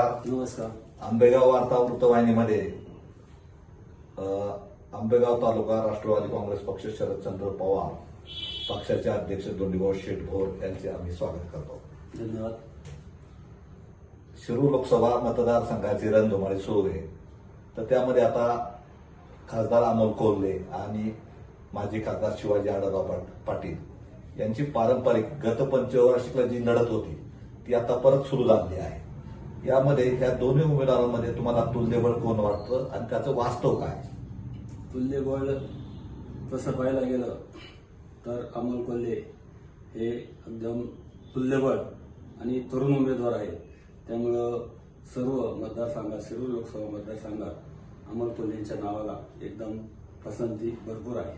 नमस्कार. नमस्कार. आंबेगाव वार्ता वृत्तवाहिनीमध्ये आंबेगाव तालुका राष्ट्रवादी काँग्रेस पक्ष शरदचंद्र पवार पक्षाचे अध्यक्ष दोंडीभाऊ शेठ भोर यांचे आम्ही स्वागत करतो. धन्यवाद. शिरूर लोकसभा मतदारसंघाची रणधुमाळी सुरू आहे. तर त्यामध्ये आता खासदार अमोल कोल्हे आणि माजी खासदार शिवाजी आढळराव पाट- पाटील यांची पारंपरिक गत पंचवार्षिकला जी लढत होती ती आता परत सुरू झाली आहे. यामध्ये ह्या दोन्ही उमेदवारांमध्ये तुम्हाला तुल्यबळ कोण वाटतं आणि त्याचं वास्तव काय? तुल्यबळ तसं पाहायला गेलं तर अमोल कोल्हे हे एकदम तुल्यबळ आणि तरुण उमेदवार आहेत. त्यामुळं सर्व मतदारसंघात शिरूर लोकसभा मतदारसंघात अमोल कोल्हेंच्या नावाला एकदम पसंती भरपूर आहे.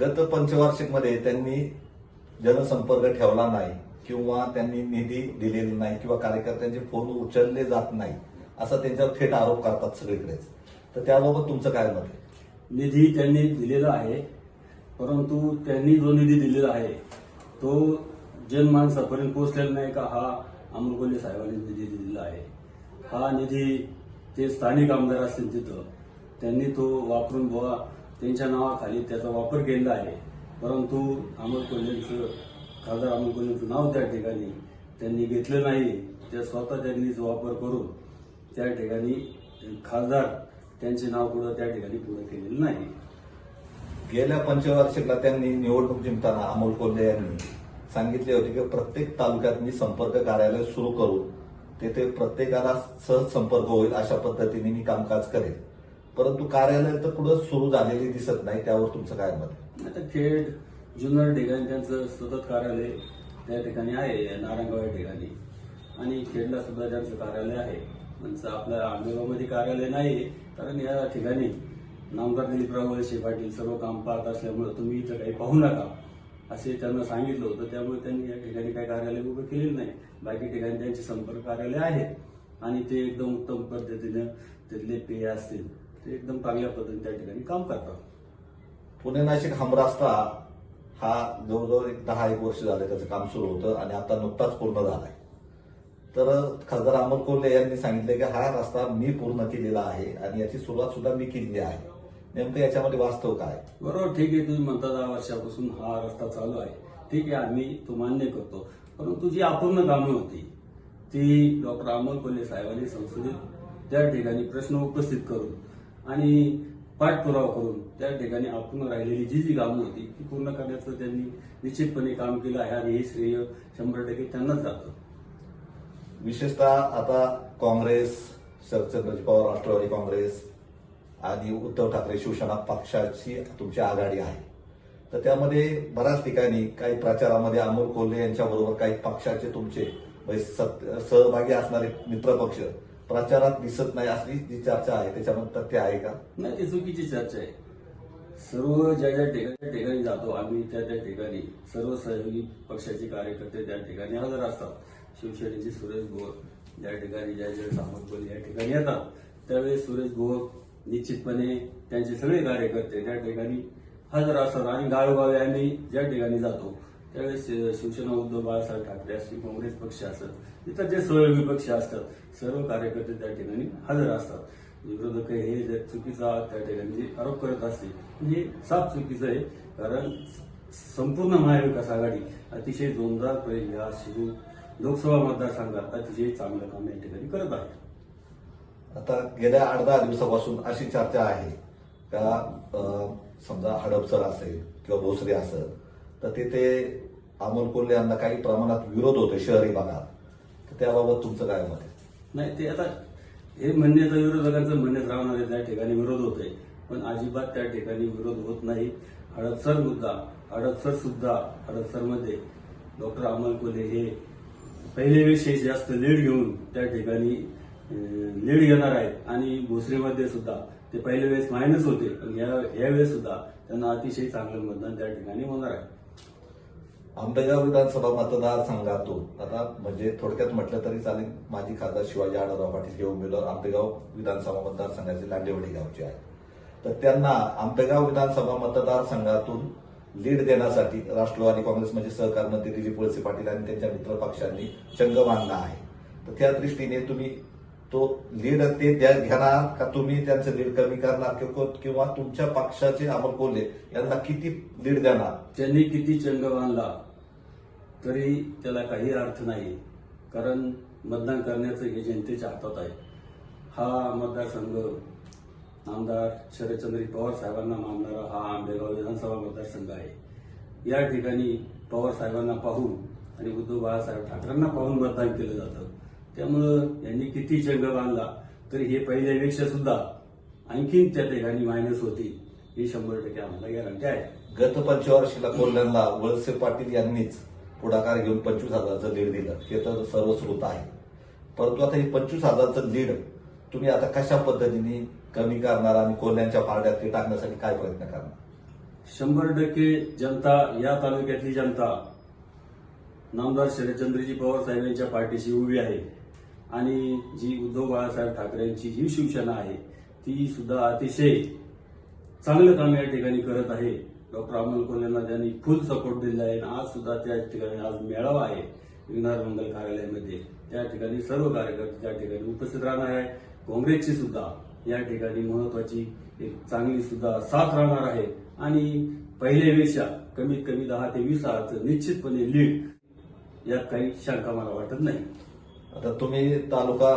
गत पंचवार्षिकमध्ये त्यांनी जनसंपर्क ठेवला नाही. किंवा त्यांनी निधी दिलेला नाही किंवा कार्यकर्त्यांचे फोन उचलले जात नाही असा त्यांच्यावर थेट आरोप करतात सगळीकडेच. तर त्याबाबत तुमचं काय मत आहे? निधी त्यांनी दिलेला आहे परंतु त्यांनी जो निधी दिलेला आहे तो जनमानसापर्यंत पोहोचलेला नाही का? हा अमोल साहेबांनी निधी दिलेला आहे. हा निधी ते स्थानिक आमदार असतील तिथं त्यांनी तो वापरून बुवा त्यांच्या नावाखाली त्याचा वापर केलेला आहे. परंतु अमोल खासदार अमोल कोल्हेंचं नाव त्या ठिकाणी त्यांनी घेतलं नाही. ते स्वतः त्यांनीच वापर करून त्या ठिकाणी खासदार त्यांचे नाव पुढं त्या ठिकाणी पुढे केलेलं नाही. गेल्या पंचवार्षिकला त्यांनी निवडणूक जिंकताना अमोल कोल्हे यांनी सांगितले होते की प्रत्येक तालुक्यात मी संपर्क कार्यालय सुरू करून तेथे प्रत्येकाला सहज संपर्क होईल अशा पद्धतीने मी कामकाज करेल परंतु कार्यालय तर पुढे सुरू झालेली दिसत नाही त्यावर तुमचं काय मत? आता खेड जुन्नर ठिकाणी त्यांचं सतत कार्यालय त्या ठिकाणी आहे नारायणगाव या ठिकाणी. आणि खेडला सुद्धा त्यांचं कार्यालय आहे. म्हणजे आपल्या आंबेगावमध्ये कार्यालय नाही कारण या ठिकाणी नामदार दिलीपराव वळसे पाटील सर्व काम पाहत असल्यामुळे तुम्ही इथं काही पाहू नका असे त्यांना सांगितलं होतं. त्यामुळे त्यांनी या ठिकाणी काही कार्यालय उभं केलेलं नाही. बाकी ठिकाणी त्यांचे संपर्क कार्यालय आहेत. आणि ते एकदम उत्तम पद्धतीनं तिथले पेय असतील ते एकदम चांगल्या पद्धतीने त्या ठिकाणी काम करतात. पुणे नाशिक हमरास्ता हा जवळजवळ एक दहा एक वर्ष झाले त्याचं काम सुरू होतं आणि आता नुकताच पूर्ण झालाय. तर खासदार अमोल कोल्हे यांनी सांगितलं की हा रस्ता मी पूर्ण केलेला आहे आणि याची सुरुवात सुद्धा मी केलेली आहे. नेमकं याच्यामध्ये वास्तव काय? बरोबर ठीक आहे तुम्ही म्हणता दहा वर्षापासून हा रस्ता चालू आहे. ठीक आहे आम्ही तो मान्य करतो. परंतु जी अपूर्ण कामं होती ती डॉक्टर अमोल कोल्हे साहेबांनी संसदेत त्या ठिकाणी प्रश्न उपस्थित करून आणि पाठपुरावा करून त्या ठिकाणी आपण राहिलेली जी जी कामं होती ती पूर्ण करण्याचं त्यांनी निश्चितपणे काम केलं आहे आणि हे श्रेय शंभर टक्के त्यांनाच जातं. विशेषतः आता काँग्रेस शरदचंद्रजी पवार राष्ट्रवादी काँग्रेस आणि उद्धव ठाकरे शिवसेना पक्षाची तुमची आघाडी आहे. तर त्यामध्ये बऱ्याच ठिकाणी काही प्रचारामध्ये अमोल कोल्हे यांच्याबरोबर काही पक्षाचे तुमचे म्हणजे सहभागी असणारे मित्रपक्ष प्रचारात दिसत नाही अशी जी चर्चा आहे त्याच्यामध्ये तथ्य आहे का? नाही ती चुकीची चर्चा आहे. सर्व ज्या ज्या ठिकाणी ठिकाणी जातो आम्ही त्या त्या ठिकाणी सर्व सहयोगी पक्षाचे कार्यकर्ते त्या ठिकाणी हजर असतात. शिवसेनेचे सुरेश गोर ज्या ठिकाणी ज्या ज्या सामंत कोल्हे या ठिकाणी येतात त्यावेळेस सुरेश गोर निश्चितपणे त्यांचे सगळे कार्यकर्ते त्या ठिकाणी हजर असतात आणि गावोगावी आम्ही ज्या ठिकाणी जातो त्यावेळेस शिवसेना उद्धव बाळासाहेब ठाकरे असतील काँग्रेस पक्ष असत इतर जे सहयोगी पक्ष असतात सर्व कार्यकर्ते त्या ठिकाणी हजर असतात. विरोधक हे जे चुकीचा त्या ठिकाणी जे आरोप करत असतील हे साफ चुकीचं आहे कारण संपूर्ण महाविकास आघाडी अतिशय जोरदारपणे या शिरू लोकसभा मतदारसंघात अतिशय चांगलं काम या ठिकाणी करत आहे. आता गेल्या आठ दहा दिवसापासून अशी चर्चा आहे. का समजा हडपसर असेल किंवा भोसरी असेल तर तिथे अमोल कोल्हे यांना काही प्रमाणात विरोध होतो शहरी भागात. तर त्याबाबत तुमचं काय मत आहे? नाही ते आता हे म्हणण्याचं विरोधकांचं म्हणण्यात राहणार आहे त्या ठिकाणी विरोध होतोय. पण अजिबात त्या ठिकाणी विरोध होत नाही. हडपसर मुद्दा हडपसर सुद्धा हडपसरमध्ये डॉक्टर अमोल कोल्हे हे पहिले विषयी जास्त लीड घेऊन त्या ठिकाणी लीड घेणार आहेत. आणि भोसरीमध्ये सुद्धा ते पहिल्या वेळेस मायनस होते. पण या यावेळेस सुद्धा त्यांना अतिशय चांगलं मतदान त्या ठिकाणी होणार आहे. आंबेगाव विधानसभा मतदारसंघातून आता म्हणजे थोडक्यात म्हटलं तरी चालेल माजी खासदार शिवाजी आढळराव पाटील हे उमेदवार आंबेगाव विधानसभा मतदारसंघाचे लांडेवडी गावचे आहेत. तर त्यांना आंबेगाव विधानसभा मतदारसंघातून लीड देण्यासाठी राष्ट्रवादी काँग्रेस म्हणजे सहकार मंत्री दिलीप वळसे पाटील आणि त्यांच्या मित्र पक्षांनी चंग बांधला आहे. तर त्या दृष्टीने तुम्ही तो लीड ते द्या घेणार का तुम्ही त्यांचं लीड कमी करणार किंवा तुमच्या पक्षाचे आपण कोल्हे यांना किती लीड देणार? त्यांनी किती चंग बांधला तरी त्याला काही अर्थ नाही कारण मतदान करण्याचं हे जनतेच्या हातात आहे. हा मतदारसंघ आमदार शरदचंद्र पवार साहेबांना मानणारा हा आंबेगाव विधानसभा मतदारसंघ आहे. या ठिकाणी पवार साहेबांना पाहून आणि उद्धव बाळासाहेब ठाकरेंना पाहून मतदान केलं जातं. त्यामुळं यांनी किती चंग बांधला तरी हे पहिल्यापेक्षा सुद्धा आणखीन त्या ठिकाणी मायनस होती ही शंभर टक्के आम्हाला गॅरंटी आहे. गत पंचवार्षिकला कोल्ह्यांना वळसे पाटील यांनीच पुढाकार घेऊन पंचवीस हजाराचं लीड दिलं. हे तर सर्वश्रुत आहे. परंतु आता हे पंचवीस हजाराचं लीड तुम्ही आता कशा पद्धतीने कमी करणार आणि कोल्ह्यांच्या पारड्यात ते टाकण्यासाठी काय प्रयत्न करणार? शंभर टक्के जनता या तालुक्यातली जनता नामदार शरदचंद्रजी पवार साहेब यांच्या पाठीशी उभी आहे. आणि जी उद्धव बाळासाहेब ठाकरेंची जी शिवसेना आहे ती सुद्धा अतिशय चांगलं काम या ठिकाणी करत आहे. डॉक्टर अमोल कोल्हेंना त्यांनी फुल सपोर्ट दिला आहे. आणि आज सुद्धा त्या ठिकाणी आज मेळावा आहे विघ्नार मंगल कार्यालयामध्ये. त्या ठिकाणी सर्व कार्यकर्ते त्या ठिकाणी उपस्थित राहणार आहे काँग्रेसची सुद्धा या ठिकाणी महत्वाची एक चांगली सुद्धा साथ राहणार आहे. आणि पहिल्यापेक्षा कमीत कमी दहा ते वीस हजारचं निश्चितपणे लीड यात काही शंका मला वाटत नाही. आता तुम्ही तालुका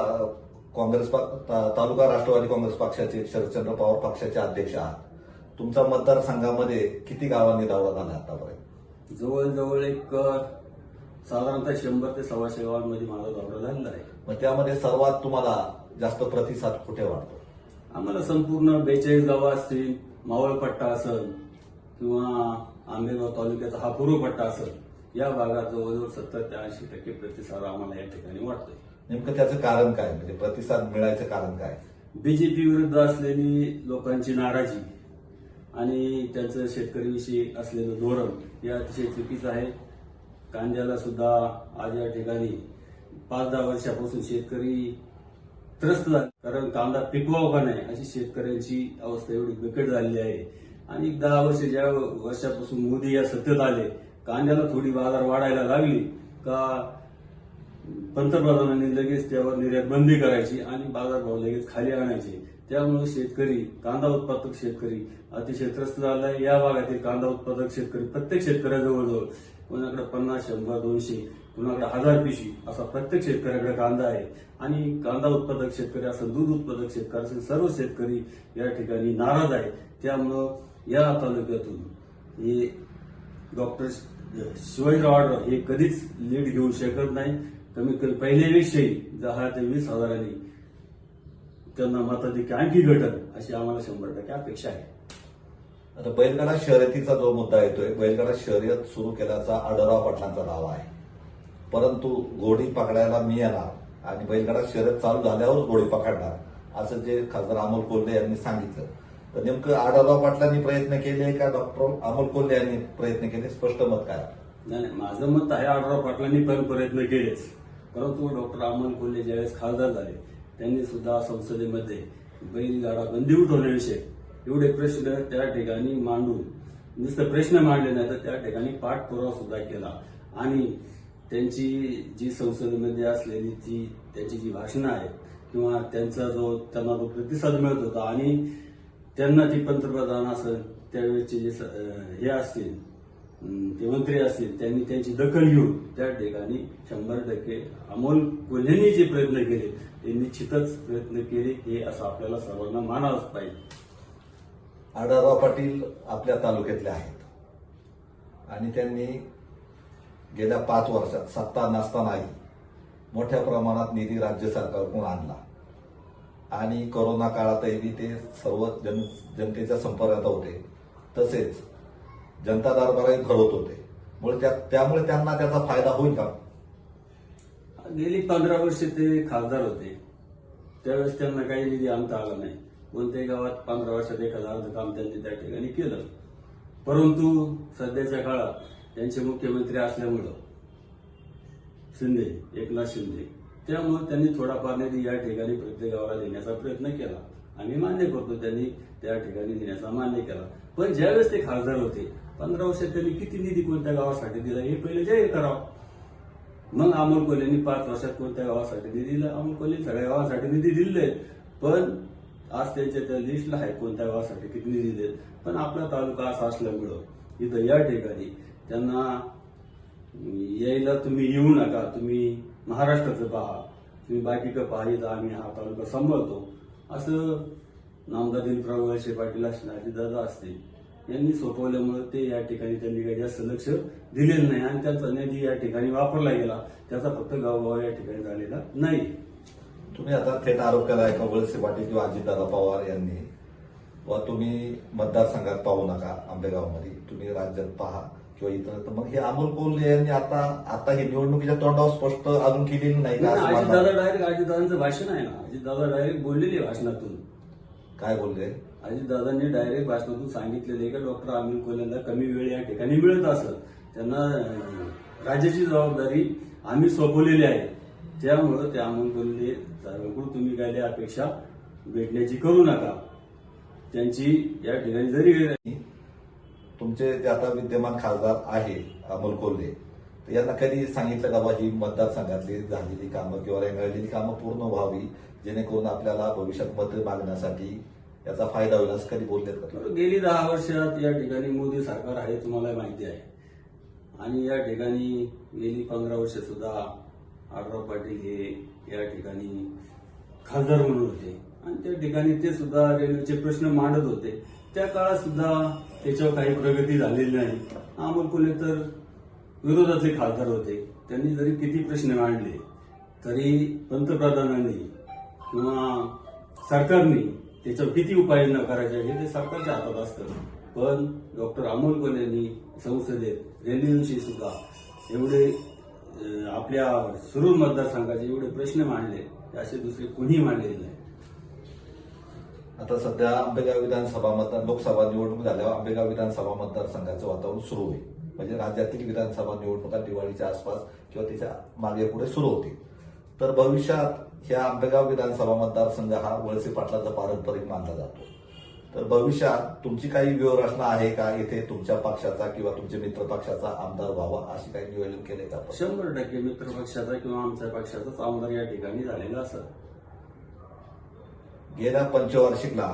काँग्रेस तालुका राष्ट्रवादी काँग्रेस पक्षाचे शरदचंद्र पवार पक्षाचे अध्यक्ष आहात. तुमच्या मतदारसंघामध्ये किती गावांनी दौरा झाला आतापर्यंत? जवळजवळ एक साधारणतः शंभर ते सव्वाशे गावांमध्ये माझा दौरा झालेला आहे. मग त्यामध्ये सर्वात तुम्हाला जास्त प्रतिसाद कुठे वाटतो? आम्हाला संपूर्ण बेचाळीस गावं असतील मावळ पट्टा असेल किंवा आंबेगाव तालुक्याचा हा पूर्व पट्टा असेल या भागात जवळजवळ सत्तर ते ऐंशी टक्के प्रतिसाद आम्हाला या ठिकाणी वाटतोय. नेमकं त्याचं कारण काय? म्हणजे प्रतिसाद मिळायचं कारण काय? बीजेपी विरुद्ध असलेली लोकांची नाराजी आणि त्यांचं शेतकरीविषयी असलेलं धोरण हे अतिशय चुकीचं आहे. कांद्याला सुद्धा आज या ठिकाणी पाच दहा वर्षापासून शेतकरी त्रस्त झाले. कारण कांदा पिकवावा का नाही अशी शेतकऱ्यांची अवस्था एवढी बिकट झालेली आहे. आणि दहा वर्ष ज्या वर्षापासून मोदी या सत्तेत आले कांद्याला थोडी बाजार वाढायला लागली का पंतप्रधानांनी लगेच त्यावर निर्यात बंदी करायची आणि बाजारभाव लगेच खाली आणायचे? त्यामुळे शेतकरी कांदा उत्पादक शेतकरी अतिशय त्रस्त झाला. आहे या भागातील कांदा उत्पादक शेतकरी प्रत्येक शेतकऱ्याजवळजवळ कोणाकडे पन्नास शंभर दोनशे कोणाकडे हजार पिशी असा प्रत्येक शेतकऱ्याकडे कांदा आहे. आणि कांदा उत्पादक शेतकरी असेल दूध उत्पादक शेतकरी असेल सर्व शेतकरी या ठिकाणी नाराज आहे त्यामुळं या तालुक्यातून हे डॉक्टर शिवाजीराव रॉड हे कधीच लीड घेऊ शकत नाही. कमीत कमी पहिल्यापेक्षाही दहा ते वीस हजारांनी त्यांना मताधिक्य आणखी घटल अशी आम्हाला शंभर टक्के अपेक्षा आहे. आता बैलगाडा शर्यतीचा जो मुद्दा येतोय बैलगाडा शर्यत सुरू केल्याचा आढळराव पाटलांचा दावा आहे. परंतु घोडी पकडायला मी येणार आणि बैलगाडा शर्यत चालू झाल्यावरच घोडी पकडणार असं जे खासदार अमोल कोल्हे यांनी सांगितलं. तर नेमकं आढळराव पाटलांनी प्रयत्न केले का डॉक्टर अमोल कोल्हे यांनी प्रयत्न केले? स्पष्ट मत काय? नाही नाही, माझं मत आहे आढराव पाटलांनी पण प्रयत्न केलेच. परंतु डॉक्टर अमोल कोल्हे ज्यावेळेस खासदार झाले त्यांनी सुद्धा संसदेमध्ये बैलगाडा बंदी उठवण्याविषयी एवढे प्रश्न त्या ठिकाणी मांडून नुसतं प्रश्न मांडले नाही तर त्या ठिकाणी पाठपुरावा सुद्धा केला. आणि त्यांची जी संसदेमध्ये असलेली ती त्यांची जी भाषणं आहेत किंवा त्यांचा जो त्यांना जो प्रतिसाद मिळत होता आणि त्यांना ते पंतप्रधान असं त्यावेळेचे जे स- हे असतील ते मंत्री असतील त्यांनी त्यांची दखल घेऊन त्या ठिकाणी शंभर टक्के अमोल कोल्ह्यांनी जे प्रयत्न केले ते निश्चितच प्रयत्न केले हे असं आपल्याला सर्वांना मानावंच पाहिजे. आडाराव पाटील आपल्या तालुक्यातले आहेत. आणि त्यांनी गेल्या पाच वर्षात सत्ता नसतानाही मोठ्या प्रमाणात निधी राज्य सरकारकडून आणला. आणि कोरोना काळातही ते सर्व जन जनतेच्या संपर्कात होते. तसेच जनता दरबारही भरवत होते. मुळे त्या त्यामुळे त्यांना त्याचा फायदा होईल का? गेली पंधरा वर्षे ते खासदार होते. त्यावेळेस त्यांना काही निधी आणता आला नाही. कोणत्याही गावात पंधरा वर्षात एक हजार काम त्यांनी त्या ठिकाणी केलं. परंतु सध्याच्या काळात त्यांचे मुख्यमंत्री असल्यामुळं शिंदे एकनाथ शिंदे त्यामुळे त्यांनी थोडाफार निधी या ठिकाणी प्रत्येक गावाला देण्याचा प्रयत्न केला. आम्ही मान्य करतो त्यांनी त्या ठिकाणी देण्याचा मान्य केला. पण ज्यावेळेस ते खासदार होते पंधरा वर्षात त्यांनी किती निधी कोणत्या गावासाठी दिला हे पहिले जाहीर करावं. मग अमोल कोल्हेंनी पाच वर्षात कोणत्या गावासाठी निधी दिला? अमोल कोल्हे सगळ्या गावासाठी निधी दिले पण आज त्यांच्या त्या लिस्टला आहे कोणत्या गावासाठी किती निधी दिले पण आपला तालुका असा असल्यामुळं इथं या ठिकाणी त्यांना यायला तुम्ही येऊ नका. तुम्ही महाराष्ट्राचं पहा तुम्ही बाकीचं पाहिजे आम्ही हा तालुका सांभाळतो. असं नामदार दिलप्राव वळसे पाटील असणार दादा असतील यांनी सोपवल्यामुळे ते या ठिकाणी त्यांनी काही जास्त लक्ष दिलेलं नाही आणि त्यांचा निधी या ठिकाणी वापरला गेला. त्याचा फक्त गावगाव या ठिकाणी झालेला नाही. तुम्ही आता थेट आरोप केला आहे वळसे पाटील किंवा अजितदादा पवार यांनी व तुम्ही मतदारसंघात पाहू नका आंबेगावमध्ये तुम्ही राज्यात पहा. किंवा इतर तर मग हे अमोल कोल्हे यांनी आता आता ही निवडणुकीच्या तोंडावर स्पष्ट अजून केलेली नाही का असं अजित मला- दादा डायरेक्ट अजित दादांचं भाषण आहे ना. अजित दादा डायरेक्ट बोललेले आहे भाषणातून. काय बोलले? अजित दादांनी डायरेक्ट भाषणातून सांगितलेले आहे की डॉक्टर अनिल कोल्हेला कमी वेळ या ठिकाणी मिळत असत त्यांना अं, राज्याची जबाबदारी आम्ही सोपवलेली आहे. त्यामुळं त्या अमोल कोल्हे साहेबांकडून तुम्ही काय अपेक्षा भेटण्याची करू नका. त्यांची या ठिकाणी जरी तुमचे जे आता विद्यमान खासदार आहे अमोल कोल्हे तर यांना कधी सांगितलं का बा ही मतदारसंघातली झालेली कामं किंवा रेंगाळलेली कामं पूर्ण व्हावी जेणेकरून आपल्याला भविष्यात मत मागण्यासाठी याचा फायदा होईल असं कधी बोलले का गेली दहा वर्षात या ठिकाणी मोदी सरकार आहे तुम्हाला माहिती आहे. आणि या ठिकाणी गेली पंधरा वर्ष सुद्धा आडराव पाटील हे या ठिकाणी खासदार म्हणून होते. आणि त्या ठिकाणी ते सुद्धा रेल्वेचे प्रश्न मांडत होते. त्या काळात सुद्धा त्याच्यावर काही प्रगती झालेली नाही. अमोल कोल्हे तर विरोधातले खासदार होते. त्यांनी जरी किती प्रश्न मांडले तरी पंतप्रधानांनी किंवा सरकारने त्याच्यावर किती उपाययोजना करायच्या हे ते सरकारच्या हातात असतं. पण डॉक्टर अमोल कोल्हेंनी संसदेत रेल्वेविषयी सुद्धा एवढे आपल्या सुरूर मतदारसंघाचे एवढे प्रश्न मांडले असे दुसरे कोणी मांडलेले नाही. आता सध्या आंबेगाव विधानसभा मतदार लोकसभा निवडणूक झाल्यावर आंबेगाव विधानसभा मतदारसंघाचं वातावरण सुरू होईल म्हणजे राज्यातील विधानसभा निवडणुका दिवाळीच्या आसपास किंवा त्याच्यामागे पुढे सुरू होतील. तर भविष्यात ह्या आंबेगाव विधानसभा मतदारसंघ हा वळसे पाटलाचा पारंपरिक मानला जातो. तर भविष्यात तुमची काही व्यूहरचना आहे का? इथे तुमच्या पक्षाचा किंवा तुमच्या मित्र पक्षाचा आमदार व्हावा अशी काही नियोजन केले का शंभर टक्के मित्र पक्षाचा किंवा आमच्या पक्षाचाच आमदार या ठिकाणी झालेला असं गेल्या पंचवार्षिकला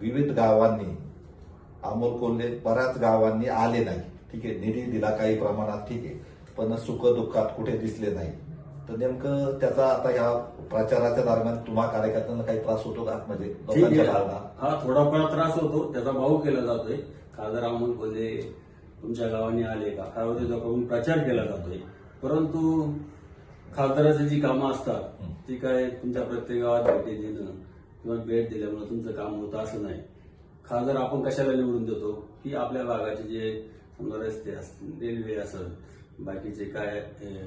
विविध गावांनी अमोल कोल्हे बऱ्याच गावांनी आले नाही. ठीक आहे निधी दिला काही प्रमाणात ठीक आहे पण सुख दुःखात कुठे दिसले नाही. तर नेमकं त्याचा आता ह्या प्रचाराच्या दरम्यान तुम्हा कार्यकर्त्यांना काही त्रास होतो का? म्हणजे लोकांच्या भावना? हा थोडाफार त्रास होतो. त्याचा भाऊ केला जातोय. खासदार अमोल कोल्हे तुमच्या गावाने आले का? खासदार प्रचार केला जातोय. परंतु खासदाराची जी कामं असतात ती काय तुमच्या प्रत्येक गावात भेटी देणं? किंवा भेट दिल्यामुळे तुमचं काम होतं असं नाही. खासदार आपण कशाला निवडून देतो? की आपल्या भागाचे जे समजा रस्ते असतील रेल्वे असेल बाकीचे काय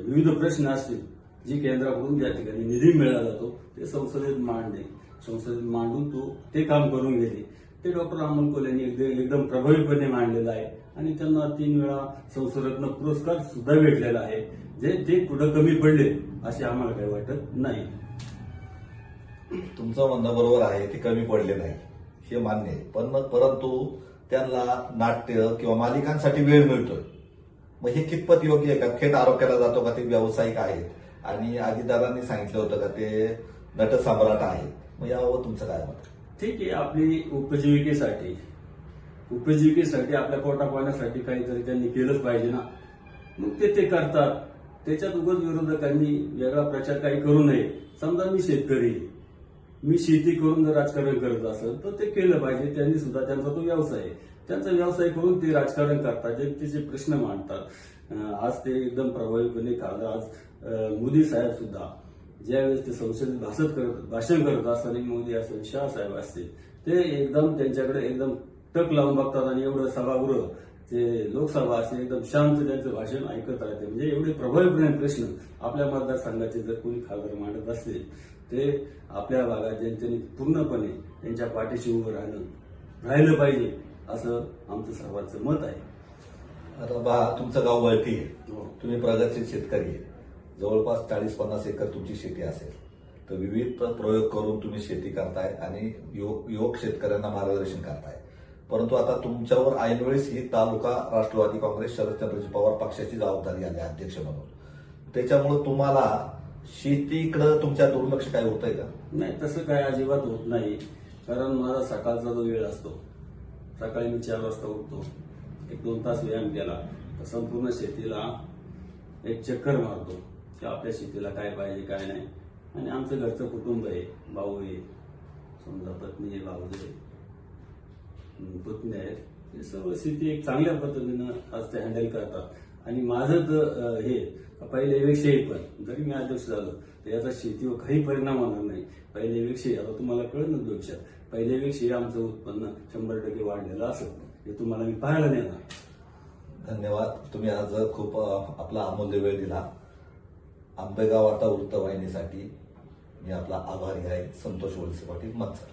विविध प्रश्न असतील जी केंद्राकडून ज्या ठिकाणी निधी मिळाला जातो ते संसदेत मांडणे. संसदेत मांडून तो ते काम करून घेते ते डॉक्टर अमोल कोल्हेंनी एकदम एकदम प्रभावीपणे मांडलेलं आहे. आणि त्यांना तीन वेळा संसदरत्न पुरस्कार सुद्धा भेटलेला आहे. जे ते कुठं कमी पडले असे आम्हाला काही वाटत नाही. तुमचं म्हणणं बरोबर आहे ते कमी पडले नाही हे मान्य आहे. पण मग परंतु त्यांना नाट्य किंवा मालिकांसाठी वेळ मिळतोय. मग हे कितपत योग्य आहे? का थेट आरोप केला जातो का? ते व्यावसायिक आहेत. आणि आजीदारांनी सांगितलं होतं का? ते नटसम्राट आहेत. मग यावर तुमचं काय मत ठीक आहे आपली उपजीविकेसाठी उपजीविकेसाठी आपल्या पोटा पाण्यासाठी काहीतरी त्यांनी केलंच पाहिजे ना. मग ते ते करतात. त्याच्यात उगच विरोधकांनी वेगळा प्रचार काही करू नये. समजा मी शेतकरी आहे. मी शेती करून जर राजकारण करत असेल तर ते केलं पाहिजे. त्यांनी सुद्धा त्यांचा तो व्यवसाय आहे. त्यांचा व्यवसाय करून ते राजकारण करतात जनतेचे प्रश्न मांडतात. आज ते एकदम प्रभावीपणे काढलं. आज मोदी साहेब सुद्धा ज्यावेळेस ते संसदेत भाषण करत भाषण करत असताना मोदी असेल शाह साहेब असतील ते एकदम त्यांच्याकडे एकदम टक लावून बघतात आणि एवढं सभागृह ते लोकसभा असेल एकदम शांत त्यांचं भाषण ऐकत राहते. म्हणजे एवढे प्रभावीपणे प्रश्न आपल्या मतदारसंघाचे जर कोणी खासदार मांडत असतील ते आपल्या भागात जनतेने पूर्णपणे त्यांच्या पाठीशी उभं राहणं राहिलं पाहिजे असं आमचं सर्वांचं मत आहे. आता बा तुमचं गाव वळती आहे. हो. तुम्ही प्रगतशील शेतकरी आहे. जवळपास चाळीस पन्नास एकर तुमची शेती असेल. तर विविध प्रयोग करून तुम्ही शेती करताय आणि युवक युवक शेतकऱ्यांना मार्गदर्शन करताय. परंतु आता तुमच्यावर ऐनवेळेस ही तालुका राष्ट्रवादी काँग्रेस शरदचंद्रजी पवार पक्षाची जबाबदारी आली अध्यक्ष म्हणून. त्याच्यामुळं तुम्हाला शेतीकडं तुमच्या दुर्लक्ष काय होतंय का? नाही तसं काय अजिबात होत नाही. कारण माझा सकाळचा जो वेळ असतो सकाळी मी चार वाजता उठतो एक दोन तास व्यायाम केला तर संपूर्ण शेतीला एक चक्कर मारतो की आपल्या शेतीला काय पाहिजे काय नाही. आणि आमचं घरचं कुटुंब आहे भाऊ आहे समजा पत्नी आहे भाऊ आहे. हम्म, पुतणे आहेत सर्व शेती एक चांगल्या पद्धतीनं आज ते हँडल करतात. आणि माझं तर अं, हे पहिल्याविषयी पण. जरी मी अध्यक्ष झालो तर याचा शेतीवर काही परिणाम होणार नाही. पहिल्याविषयी आता तुम्हाला कळत ना दोषात पहिल्याविषयी आमचं उत्पन्न शंभर टक्के वाढलेलं असं हे तुम्हाला मी पाहायला नेणार धन्यवाद. तुम्ही आज खूप आपला अमूल्य वेळ दिला. आंबेगाव आता वृत्तवाहिनीसाठी मी आपला आभारी आहे. संतोष वळसे पाटील मनसर